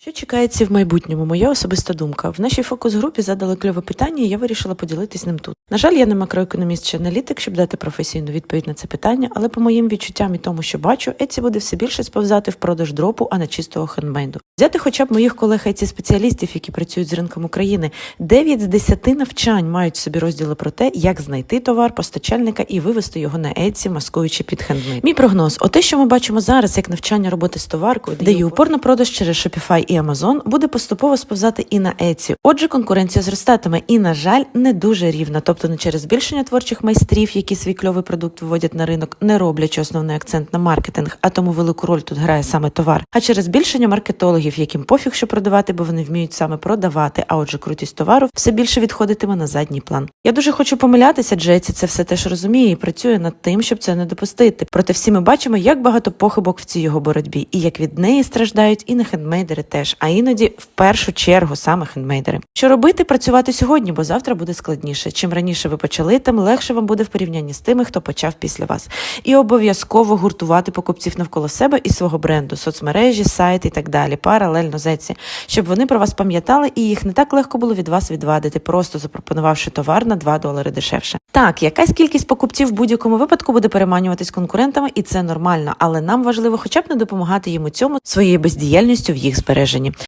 Що чекається в майбутньому? Моя особиста думка. В нашій фокус-групі задали кльове питання, і я вирішила поділитись ним тут. На жаль, я не макроекономіст чи аналітик, щоб дати професійну відповідь на це питання, але по моїм відчуттям і тому, що бачу, Еці буде все більше сповзати в продаж дропу, а не чистого хендмейду. Взяти хоча б моїх колег it спеціалістів, які працюють з ринком України, 9 з 10 навчань мають в собі розділи про те, як знайти товар постачальника і вивести його на Еці, маскуючи під хендмейд. Мій прогноз: оте, що ми бачимо зараз, як навчання роботи з товаркою, де є упор на продаж через Shopify і Amazon, буде поступово сповзати і на Еці. Отже, конкуренція зростатиме і, на жаль, не дуже рівна, тобто не через збільшення творчих майстрів, які свій кльовий продукт виводять на ринок, не роблячи основний акцент на маркетинг, а тому велику роль тут грає саме товар, а через збільшення маркетологів, яким пофіг, що продавати, бо вони вміють саме продавати. А отже, крутість товару все більше відходитиме на задній план. Я дуже хочу помилятися, адже Еці це все теж розуміє і працює над тим, щоб це не допустити. Проте всі ми бачимо, як багато похибок в цій його боротьбі, і як від неї страждають і не хендмейдери теж, а іноді в першу чергу саме хендмейдери. Що робити? Працювати сьогодні, бо завтра буде складніше. Чим раніше ви почали, тим легше вам буде в порівнянні з тими, хто почав після вас. І обов'язково гуртувати покупців навколо себе і свого бренду, соцмережі, сайт і так далі, паралельно зеці, щоб вони про вас пам'ятали і їх не так легко було від вас відвадити, просто запропонувавши товар на 2 долари дешевше. Так, якась кількість покупців в будь-якому випадку буде переманюватись конкурентами, і це нормально, але нам важливо хоча б не допомагати їм у цьому своєю бездіяльністю в їх збереженні.